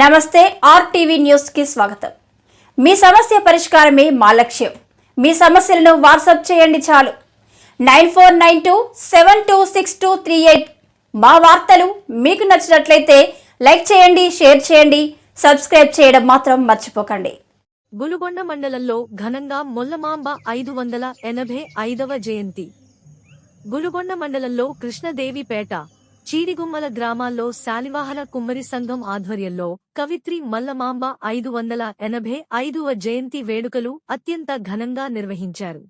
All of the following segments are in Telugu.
నమస్తే ఆర్టీవీ న్యూస్కి స్వాగతం. మీ సమస్య పరిష్కారమే మా లక్ష్యం. మీ సమస్యలను వాట్సాప్ చేయండి చాలు. Nine four nine two seven two six two three eight మా వార్తలు మీకు నచ్చినట్లయితే లైక్ చేయండి షేర్ చేయండి సబ్స్క్రైబ్ చేయడం మాత్రం మర్చిపోకండి. గులుగొండ మండలంలో ఘనంగా మొల్లమాంబ ఐదు వందల ఎనభై ఐదవ జయంతి. గులుగొండ మండలంలో కృష్ణదేవిపేట చీడిగుమ్మల గ్రామాల్లో శాలివాహన కుమ్మరి సంఘం ఆధ్వర్యంలో కవిత్రి మల్లమాంబ ఐదు వందల ఎనభై ఐదవ జయంతి వేడుకలు అత్యంత ఘనంగా నిర్వహించారు.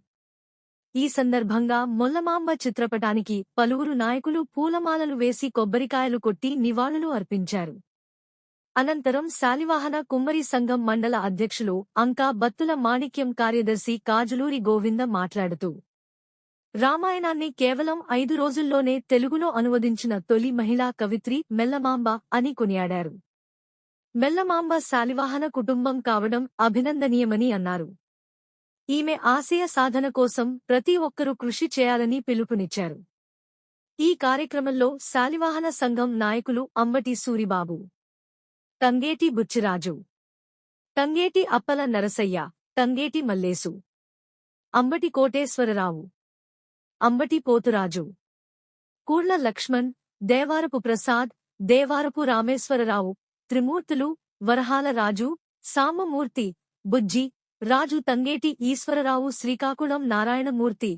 ఈ సందర్భంగా మొల్లమాంబ చిత్రపటానికి పలువురు నాయకులు పూలమాలలు వేసి కొబ్బరికాయలు కొట్టి నివాళులు అర్పించారు. అనంతరం శాలివాహన కుమ్మరి సంఘం మండల అధ్యక్షులు అంకా బత్తుల మాణిక్యం కార్యదర్శి కాజులూరి గోవింద మాట్లాడుతూ రామాయణాన్ని కేవలం ఐదు రోజుల్లోనే తెలుగులో అనువదించిన తొలి మహిళా కవిత్రి మెల్లమాంబ అని కొనియాడారు. మెల్లమాంబ శాలివాహన కుటుంబం కావడం అభినందనీయమని అన్నారు. ఈమె ఆశయ సాధన కోసం ప్రతి ఒక్కరూ కృషి చేయాలని పిలుపునిచ్చారు. ఈ కార్యక్రమంలో శాలివాహన సంఘం నాయకులు అంబటి సూరిబాబు తంగేటి బుచ్చిరాజు తంగేటి అప్పల నరసయ్య తంగేటి మల్లేసు అంబటి కోటేశ్వరరావు అంబటి పోతురాజు. కూళ్ళ లక్ష్మణ్ దేవారపు ప్రసాద్ దేవారపు రామేశ్వరరావు త్రిమూర్తులు వరహాల రాజు సామమూర్తి బుజ్జి రాజు తంగేటి ఈశ్వరరావు శ్రీకాకుళం నారాయణమూర్తి.